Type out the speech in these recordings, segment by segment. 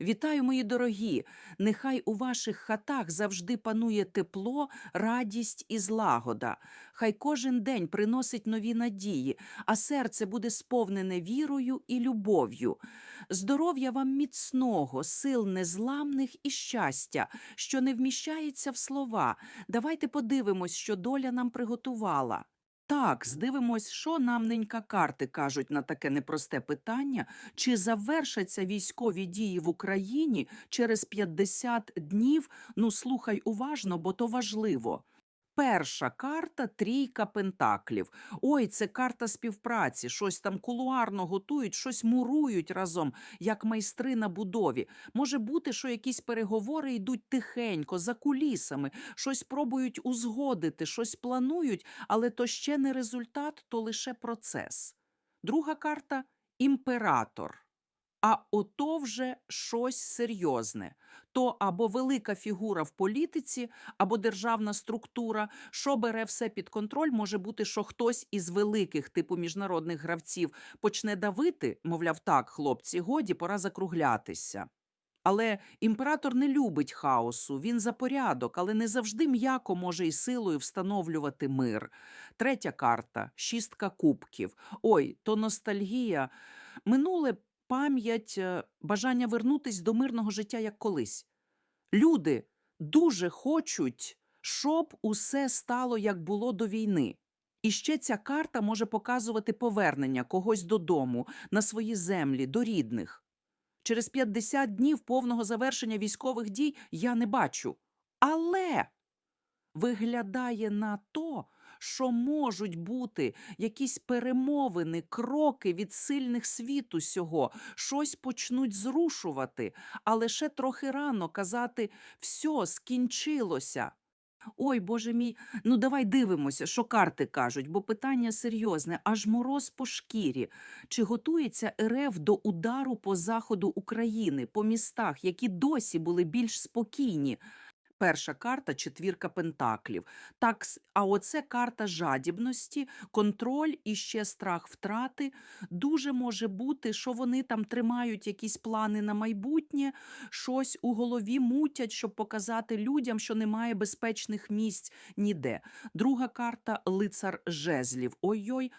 Вітаю, мої дорогі! Нехай у ваших хатах завжди панує тепло, радість і злагода. Хай кожен день приносить нові надії, а серце буде сповнене вірою і любов'ю. Здоров'я вам міцного, сил незламних і щастя, що не вміщається в слова. Давайте подивимось, що доля нам приготувала. Так, здивимось, що нам ненька карти кажуть на таке непросте питання, чи завершаться військові дії в Україні через 50 днів? Ну, слухай уважно, бо то важливо. Перша карта трійка пентаклів. Ой, це карта співпраці. Щось там кулуарно готують, щось мурують разом, як майстри на будові. Може бути, що якісь переговори йдуть тихенько, за кулісами, щось пробують узгодити, щось планують, але то ще не результат, то лише процес. Друга карта імператор. А ото вже щось серйозне. То або велика фігура в політиці, або державна структура, що бере все під контроль, може бути, що хтось із великих, типу міжнародних гравців, почне давити, мовляв, так, хлопці, годі, пора закруглятися. Але імператор не любить хаосу, він за порядок, але не завжди м'яко може і силою встановлювати мир. Третя карта шістка кубків. Ой, то ностальгія. Минуле пам'ять, е, бажання вернутись до мирного життя як колись. Люди дуже хочуть, щоб усе стало як було до війни. І ще ця карта може показувати повернення когось додому, на свої землі, до рідних. Через 50 днів повного завершення військових дій я не бачу. Але виглядає на то, що можуть бути якісь перемовини, кроки від сильних світу сього, щось почнуть зрушувати, але ще трохи рано казати все, скінчилося. Ой, Боже мій, ну давай дивимося, що карти кажуть, бо питання серйозне, аж мороз по шкірі. Чи готується РФ до удару по заходу України, по містах, які досі були більш спокійні? Перша карта четвірка пентаклів. Так, а оце карта жадібності, контроль і ще страх втрати. Дуже може бути, що вони там тримають якісь плани на майбутнє, щось у голові мутять, щоб показати людям, що немає безпечних місць ніде. Друга карта лицар жезлів. Ой-ой,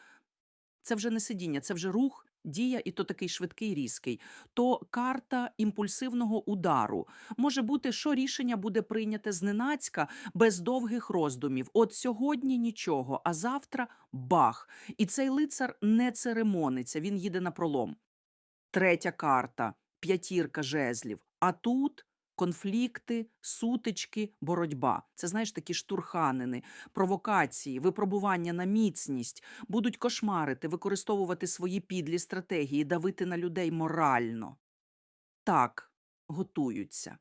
це вже не сидіння, це вже рух. Дія, і то такий швидкий різкий, то карта імпульсивного удару. Може бути, що рішення буде прийняте зненацька, без довгих роздумів. От сьогодні нічого, а завтра бах. І цей лицар не церемониться, він їде на пролом. Третя карта п'ятірка жезлів. А тут конфлікти, сутички, боротьба. Це знаєш такі штурханини, провокації, випробування на міцність, будуть кошмарити, використовувати свої підлі стратегії, давити на людей морально. Так, готуються.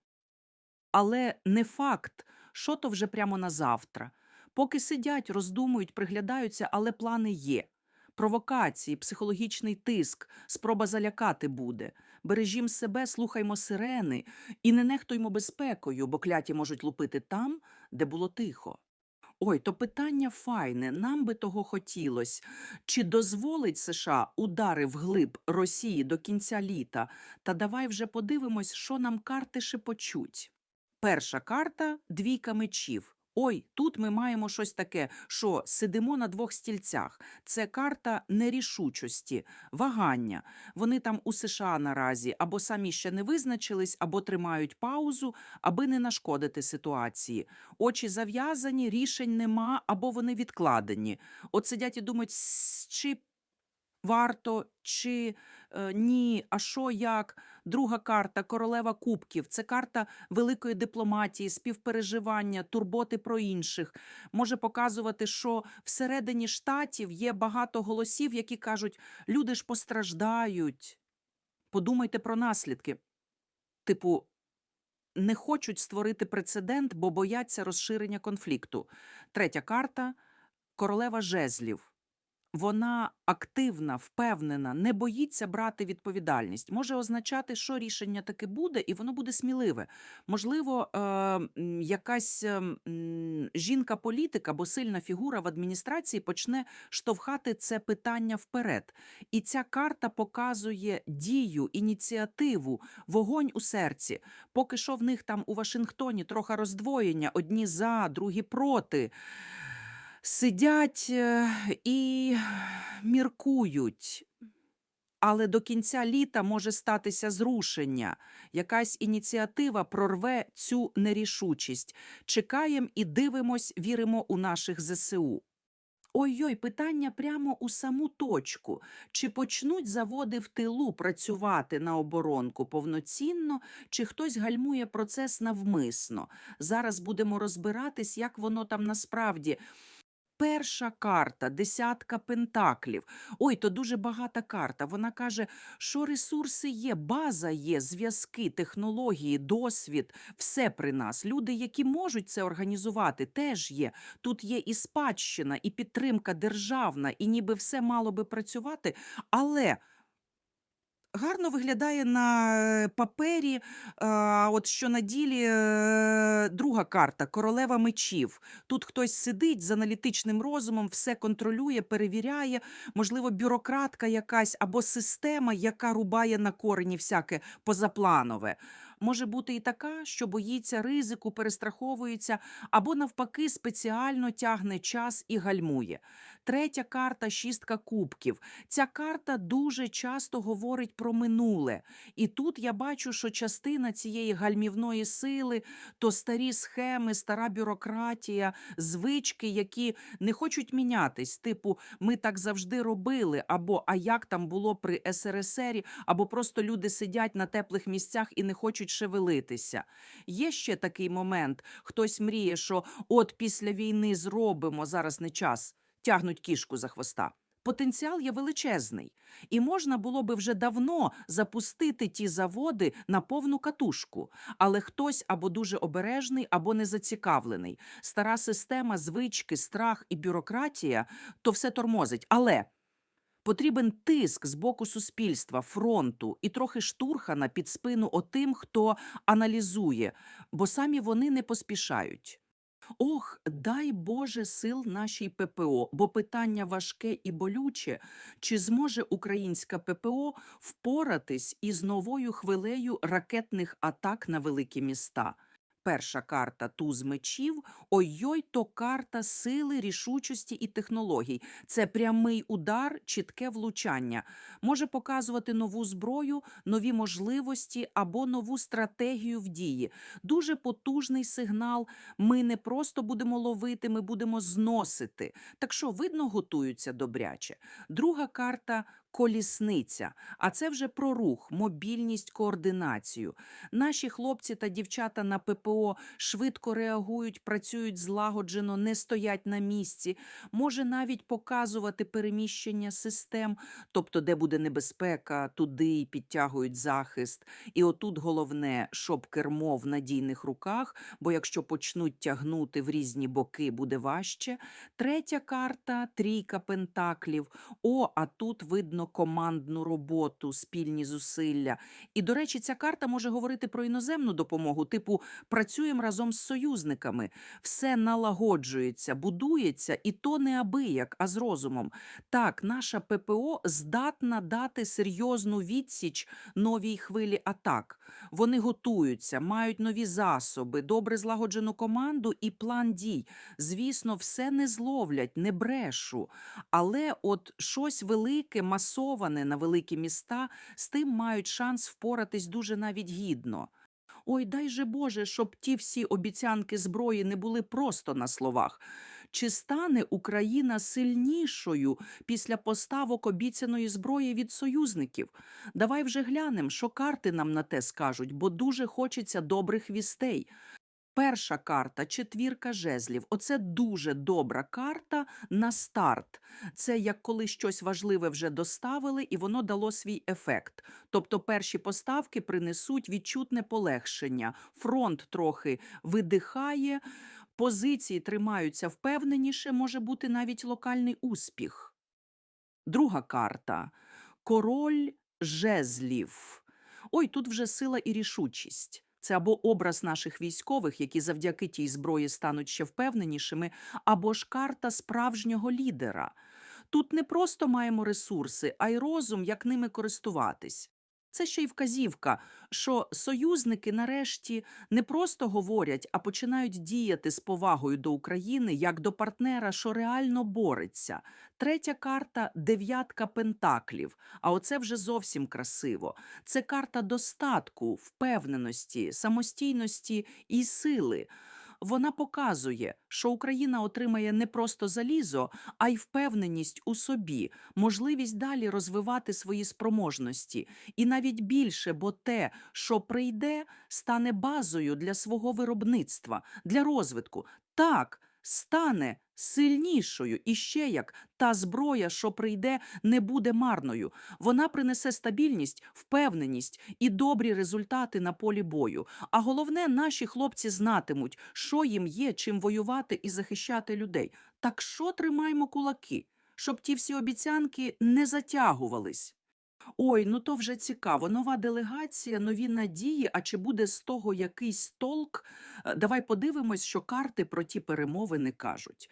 Але не факт, що то вже прямо на завтра. Поки сидять, роздумують, приглядаються, але плани є. Провокації, психологічний тиск, спроба залякати буде. Бережім себе, слухаймо сирени і не нехтуймо безпекою, бо кляті можуть лупити там, де було тихо. Ой, то питання файне, нам би того хотілось. Чи дозволить США удари вглиб Росії до кінця літа? Та давай вже подивимось, що нам карти шепочуть. Перша карта двійка мечів. Ой, тут ми маємо щось таке, що сидимо на двох стільцях. Це карта нерішучості, вагання. Вони там у США наразі або самі ще не визначились, або тримають паузу, аби не нашкодити ситуації. Очі зав'язані, рішень нема, або вони відкладені. От сидять і думають, чи варто, чи е, ні, а що як. Друга карта королева кубків. Це карта великої дипломатії, співпереживання, турботи про інших. Може показувати, що всередині штатів є багато голосів, які кажуть: люди ж постраждають. Подумайте про наслідки. Типу, не хочуть створити прецедент, бо бояться розширення конфлікту. Третя карта королева жезлів. Вона активна, впевнена, не боїться брати відповідальність. Може означати, що рішення таки буде, і воно буде сміливе. Можливо, е, якась е, жінка-політик або сильна фігура в адміністрації почне штовхати це питання вперед. І ця карта показує дію, ініціативу, вогонь у серці. Поки що в них там у Вашингтоні трохи роздвоєння, одні за, другі проти. Сидять е, і міркують. Але до кінця літа може статися зрушення. Якась ініціатива прорве цю нерішучість. Чекаємо і дивимось, віримо у наших ЗСУ. Ой-ой, питання прямо у саму точку. Чи почнуть заводи в тилу працювати на оборонку повноцінно, чи хтось гальмує процес навмисно? Зараз будемо розбиратись, як воно там насправді. Перша карта, десятка пентаклів. Ой, то дуже багата карта. Вона каже, що ресурси є, база є, зв'язки, технології, досвід, все при нас. Люди, які можуть це організувати, теж є. Тут є і спадщина, і підтримка державна, і ніби все мало би працювати, але. Гарно виглядає на е, папері, а, от що на ділі е, друга карта королева мечів. Тут хтось сидить з аналітичним розумом, все контролює, перевіряє, можливо, бюрократка якась або система, яка рубає на корені всяке позапланове. Може бути і така, що боїться ризику, перестраховується, або навпаки спеціально тягне час і гальмує. Третя карта шістка кубків. Ця карта дуже часто говорить про минуле. І тут я бачу, що частина цієї гальмівної сили то старі схеми, стара бюрократія, звички, які не хочуть мінятись. Типу, ми так завжди робили, або а як там було при СРСРі, або просто люди сидять на теплих місцях і не хочуть шевелитися. Є ще такий момент: хтось мріє, що от після війни зробимо зараз не час тягнуть кішку за хвоста. Потенціал є величезний, і можна було би вже давно запустити ті заводи на повну катушку. Але хтось або дуже обережний, або не зацікавлений. Стара система, звички, страх і бюрократія то все тормозить. Але потрібен тиск з боку суспільства, фронту і трохи штурхана під спину отим, хто аналізує, бо самі вони не поспішають. Ох, дай Боже сил нашій ППО, бо питання важке і болюче. Чи зможе українська ППО впоратись із новою хвилею ракетних атак на великі міста? Перша карта туз мечів. Ой-ой, то карта сили, рішучості і технологій. Це прямий удар, чітке влучання. Може показувати нову зброю, нові можливості або нову стратегію в дії. Дуже потужний сигнал. Ми не просто будемо ловити, ми будемо зносити. Так що, видно, готуються добряче. Друга карта колісниця. А це вже про рух, мобільність, координацію. Наші хлопці та дівчата на ППО швидко реагують, працюють злагоджено, не стоять на місці. Може навіть показувати переміщення систем, тобто, де буде небезпека, туди й підтягують захист. І отут головне, щоб кермо в надійних руках, бо якщо почнуть тягнути в різні боки, буде важче. Третя карта трійка пентаклів. О, а тут видно командну роботу, спільні зусилля. І, до речі, ця карта може говорити про іноземну допомогу, типу працюємо разом з союзниками, все налагоджується, будується, і то не абияк, а з розумом. Так, наша ППО здатна дати серйозну відсіч новій хвилі атак. Вони готуються, мають нові засоби, добре злагоджену команду і план дій. Звісно, все не зловлять, не брешу. Але от щось велике, масоване на великі міста, з тим мають шанс впоратись дуже навіть гідно. Ой, дай же Боже, щоб ті всі обіцянки зброї не були просто на словах. Чи стане Україна сильнішою після поставок обіцяної зброї від союзників? Давай вже глянемо, що карти нам на те скажуть, бо дуже хочеться добрих вістей. Перша карта четвірка жезлів. Оце дуже добра карта на старт. Це як коли щось важливе вже доставили, і воно дало свій ефект. Тобто перші поставки принесуть відчутне полегшення. Фронт трохи видихає, позиції тримаються впевненіше, може бути навіть локальний успіх. Друга карта король жезлів. Ой, тут вже сила і рішучість. Це або образ наших військових, які завдяки тій зброї стануть ще впевненішими, або ж карта справжнього лідера. Тут не просто маємо ресурси, а й розум, як ними користуватись. Це ще й вказівка, що союзники нарешті не просто говорять, а починають діяти з повагою до України як до партнера, що реально бореться. Третя карта дев'ятка пентаклів. А оце вже зовсім красиво. Це карта достатку, впевненості, самостійності і сили. Вона показує, що Україна отримає не просто залізо, а й впевненість у собі, можливість далі розвивати свої спроможності, і навіть більше, бо те, що прийде, стане базою для свого виробництва, для розвитку. Так, стане сильнішою і ще як та зброя, що прийде, не буде марною. Вона принесе стабільність, впевненість і добрі результати на полі бою. А головне, наші хлопці знатимуть, що їм є, чим воювати і захищати людей. Так що тримаємо кулаки, щоб ті всі обіцянки не затягувались. Ой, ну то вже цікаво. Нова делегація, нові надії. А чи буде з того якийсь толк? Е, Давай подивимось, що карти про ті перемовини кажуть.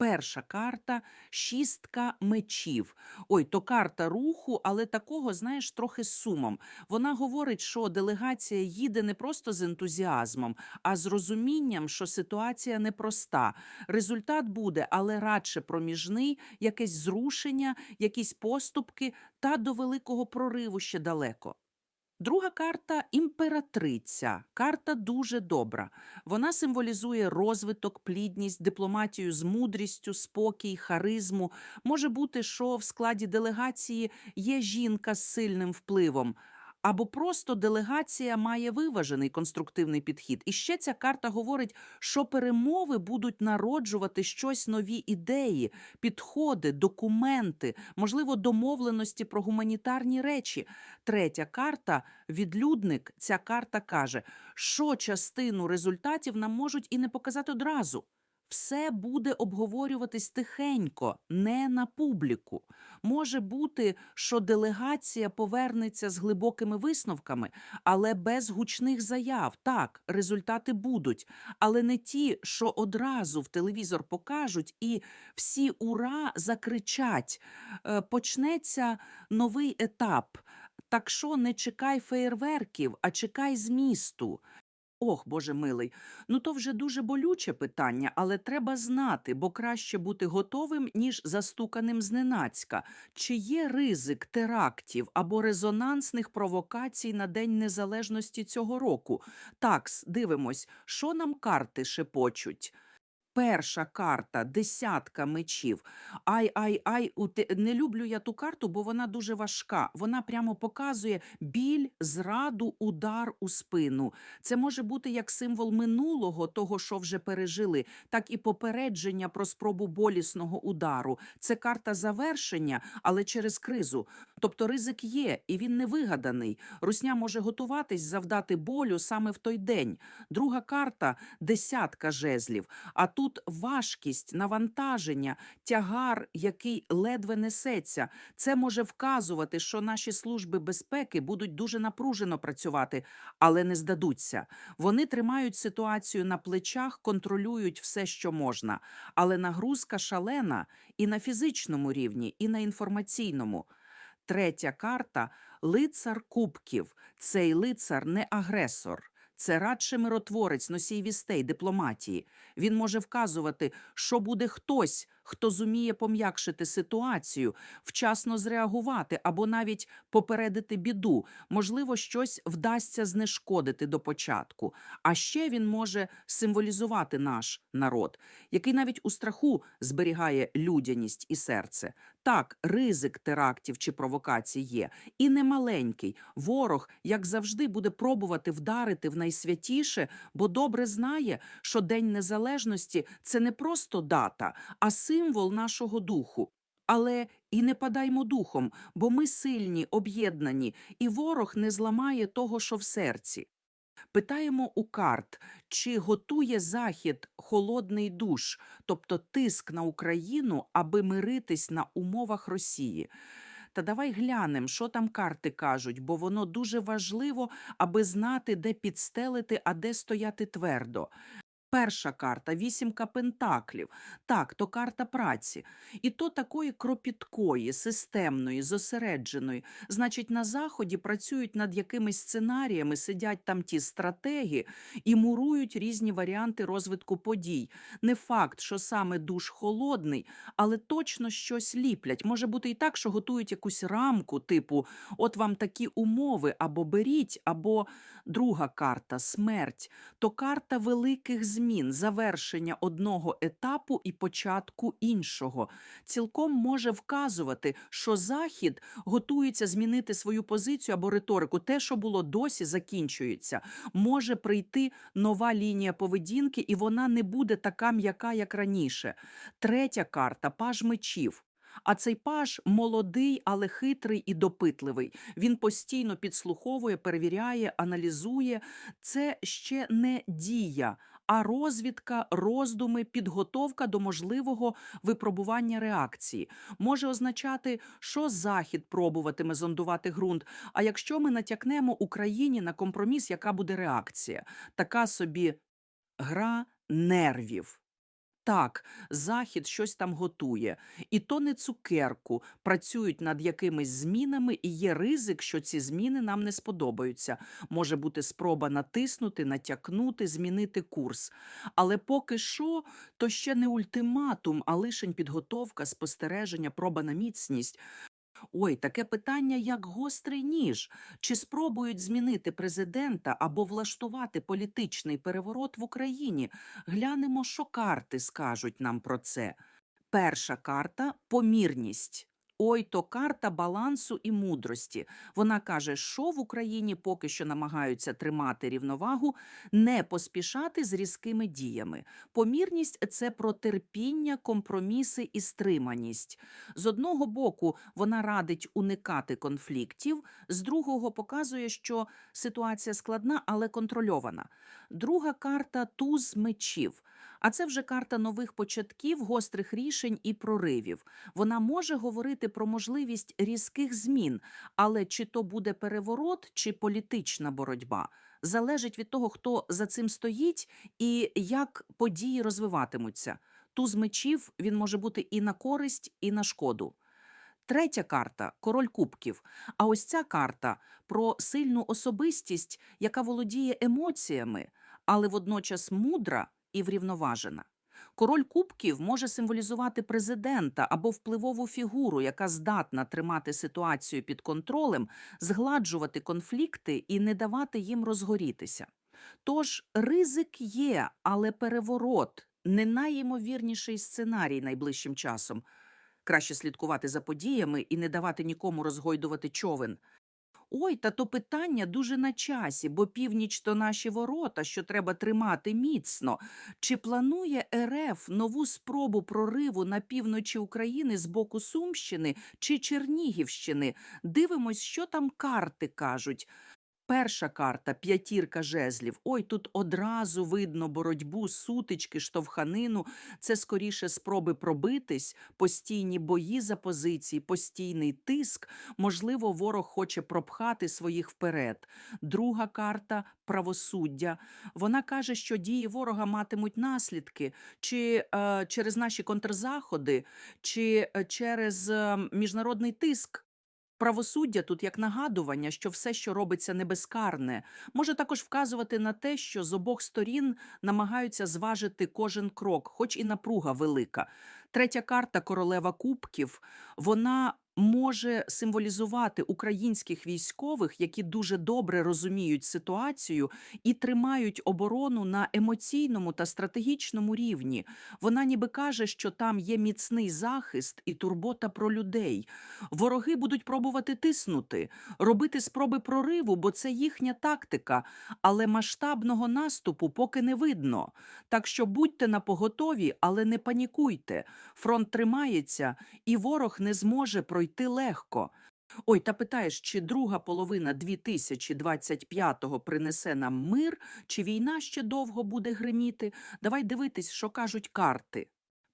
Перша карта шістка мечів. Ой, то карта руху, але такого, знаєш, трохи з сумом. Вона говорить, що делегація їде не просто з ентузіазмом, а з розумінням, що ситуація непроста. Результат буде, але радше проміжний, якесь зрушення, якісь поступки та до великого прориву ще далеко. Друга карта імператриця. Карта дуже добра. Вона символізує розвиток, плідність, дипломатію з мудрістю, спокій, харизму. Може бути, що в складі делегації є жінка з сильним впливом. Або просто делегація має виважений конструктивний підхід. І ще ця карта говорить, що перемови будуть народжувати щось нові ідеї, підходи, документи, можливо, домовленості про гуманітарні речі. Третя карта відлюдник. Ця карта каже, що частину результатів нам можуть і не показати одразу. Все буде обговорюватись тихенько, не на публіку. Може бути, що делегація повернеться з глибокими висновками, але без гучних заяв. Так, результати будуть, але не ті, що одразу в телевізор покажуть, і всі ура закричать. Е, Почнеться новий етап. Так що не чекай феєрверків, а чекай змісту. Ох, Боже милий, ну то вже дуже болюче питання, але треба знати, бо краще бути готовим, ніж застуканим зненацька. Чи є ризик терактів або резонансних провокацій на День Незалежності цього року? Такс, дивимось, що нам карти шепочуть. Перша карта десятка мечів. Ай, ай, ай, не люблю я ту карту, бо вона дуже важка. Вона прямо показує біль, зраду, удар у спину. Це може бути як символ минулого, того, що вже пережили, так і попередження про спробу болісного удару. Це карта завершення, але через кризу. Тобто ризик є, і він не вигаданий. Русня може готуватись завдати болю саме в той день. Друга карта десятка жезлів. А тут важкість, навантаження, тягар, який ледве несеться. Це може вказувати, що наші служби безпеки будуть дуже напружено працювати, але не здадуться. Вони тримають ситуацію на плечах, контролюють все, що можна. Але нагрузка шалена і на фізичному рівні, і на інформаційному. Третя карта лицар кубків. Цей лицар не агресор. Це радше миротворець, носій вістей, дипломатії. Він може вказувати, що буде хтось, хто зуміє пом'якшити ситуацію, вчасно зреагувати або навіть попередити біду. Можливо, щось вдасться знешкодити до початку. А ще він може символізувати наш народ, який навіть у страху зберігає людяність і серце. Так, ризик терактів чи провокацій є, і немаленький. Ворог, як завжди, буде пробувати вдарити в найсвятіше, бо добре знає, що День Незалежності це не просто дата, а символ нашого духу. Але і не падаймо духом, бо ми сильні, об'єднані, і ворог не зламає того, що в серці. Питаємо у карт, чи готує Захід холодний душ, тобто тиск на Україну, аби миритись на умовах Росії. Та давай глянемо, що там карти кажуть, бо воно дуже важливо, аби знати, де підстелити, а де стояти твердо. Перша карта вісімка пентаклів. Так, то карта праці. І то такої кропіткої, системної, зосередженої. Значить, на заході працюють над якимись сценаріями, сидять там ті стратеги і мурують різні варіанти розвитку подій. Не факт, що саме душ холодний, але точно щось ліплять. Може бути і так, що готують якусь рамку, типу: от вам такі умови, або беріть, або друга карта смерть то карта великих змін, завершення одного етапу і початку іншого. Цілком може вказувати, що Захід готується змінити свою позицію або риторику. Те, що було досі, закінчується. Може прийти нова лінія поведінки, і вона не буде така м'яка, як раніше. Третя карта паж мечів. А цей паж молодий, але хитрий і допитливий. Він постійно підслуховує, перевіряє, аналізує. Це ще не дія, а розвідка, роздуми, підготовка до можливого випробування реакції. Може означати, що Захід пробуватиме зондувати ґрунт. А якщо ми натякнемо Україні на компроміс, яка буде реакція? Така собі гра нервів. Так, Захід щось там готує, і то не цукерку. Працюють над якимись змінами, і є ризик, що ці зміни нам не сподобаються. Може бути спроба натиснути, натякнути, змінити курс. Але поки що, то ще не ультиматум, а лишень підготовка, спостереження, проба на міцність. Ой, таке питання, як гострий ніж. Чи спробують змінити президента або влаштувати політичний переворот в Україні? Глянемо, що карти скажуть нам про це. Перша карта помірність. Ой, то карта балансу і мудрості. Вона каже, що в Україні поки що намагаються тримати рівновагу, не поспішати з різкими діями. Помірність це про терпіння, компроміси і стриманість. З одного боку, вона радить уникати конфліктів, з другого показує, що ситуація складна, але контрольована. Друга карта туз мечів. А це вже карта нових початків, гострих рішень і проривів. Вона може говорити про можливість різких змін, але чи то буде переворот, чи політична боротьба, залежить від того, хто за цим стоїть і як події розвиватимуться. Туз мечів він може бути і на користь, і на шкоду. Третя карта король кубків. А ось ця карта про сильну особистість, яка володіє емоціями, але водночас мудра і врівноважена. Король кубків може символізувати президента або впливову фігуру, яка здатна тримати ситуацію під контролем, згладжувати конфлікти і не давати їм розгорітися. Тож ризик є, але переворот не найімовірніший сценарій найближчим часом. Краще слідкувати за подіями і не давати нікому розгойдувати човен. Ой, та то питання дуже на часі, бо північ то наші ворота, що треба тримати міцно. Чи планує РФ нову спробу прориву на півночі України з боку Сумщини чи Чернігівщини? Дивимось, що там карти кажуть. Перша карта п'ятірка жезлів. Ой, тут одразу видно боротьбу, сутички, штовханину. Це скоріше спроби пробитись, постійні бої за позиції, постійний тиск. Можливо, ворог хоче пропхати своїх вперед. Друга карта правосуддя. Вона каже, що дії ворога матимуть наслідки чи е, через наші контрзаходи, чи е, через е, міжнародний тиск. Правосуддя тут як нагадування, що все, що робиться небезкарне, може також вказувати на те, що з обох сторін намагаються зважити кожен крок, хоч і напруга велика. Третя карта королева кубків вона може символізувати українських військових, які дуже добре розуміють ситуацію і тримають оборону на емоційному та стратегічному рівні. Вона ніби каже, що там є міцний захист і турбота про людей. Вороги будуть пробувати тиснути, робити спроби прориву, бо це їхня тактика, але масштабного наступу поки не видно. Так що будьте на поготові, але не панікуйте. Фронт тримається, і ворог не зможе пройти легко. Ой, та питаєш, чи друга половина 2025-го принесе нам мир, чи війна ще довго буде гриміти? Давай дивитись, що кажуть карти.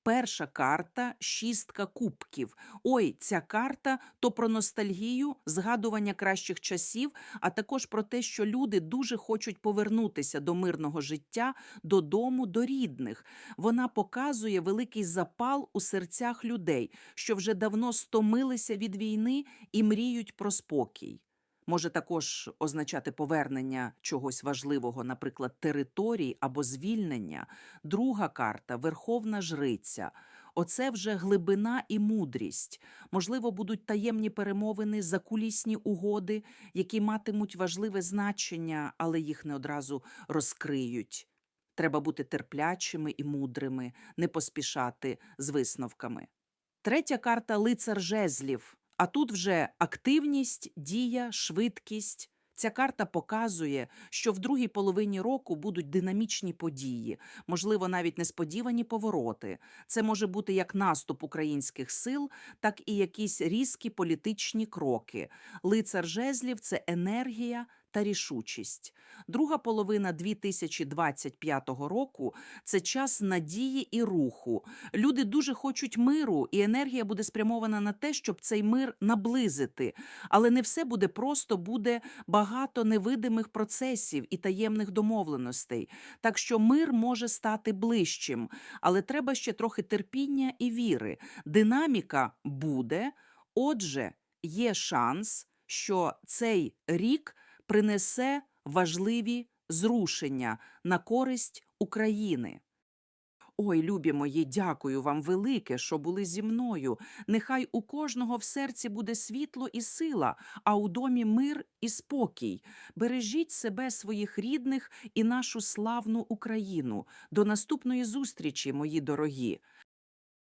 Перша карта шістка кубків. Ой, ця карта то про ностальгію, згадування кращих часів, а також про те, що люди дуже хочуть повернутися до мирного життя, додому, до рідних. Вона показує великий запал у серцях людей, що вже давно стомилися від війни і мріють про спокій. Може також означати повернення чогось важливого, наприклад, територій або звільнення. Друга карта Верховна Жриця. Оце вже глибина і мудрість. Можливо, будуть таємні перемовини, закулісні угоди, які матимуть важливе значення, але їх не одразу розкриють. Треба бути терплячими і мудрими, не поспішати з висновками. Третя карта лицар жезлів. А тут вже активність, дія, швидкість. Ця карта показує, що в другій половині року будуть динамічні події, можливо, навіть несподівані повороти. Це може бути як наступ українських сил, так і якісь різкі політичні кроки. Лицар жезлів це енергія та рішучість. Друга половина 2025 року це час надії і руху. Люди дуже хочуть миру, і енергія буде спрямована на те, щоб цей мир наблизити. Але не все буде просто, буде багато невидимих процесів і таємних домовленостей. Так що мир може стати ближчим, але треба ще трохи терпіння і віри. Динаміка буде, отже, є шанс, що цей рік принесе важливі зрушення на користь України. Ой, любі мої, дякую вам велике, що були зі мною. Нехай у кожного в серці буде світло і сила, а у домі мир і спокій. Бережіть себе, своїх рідних і нашу славну Україну. До наступної зустрічі, мої дорогі.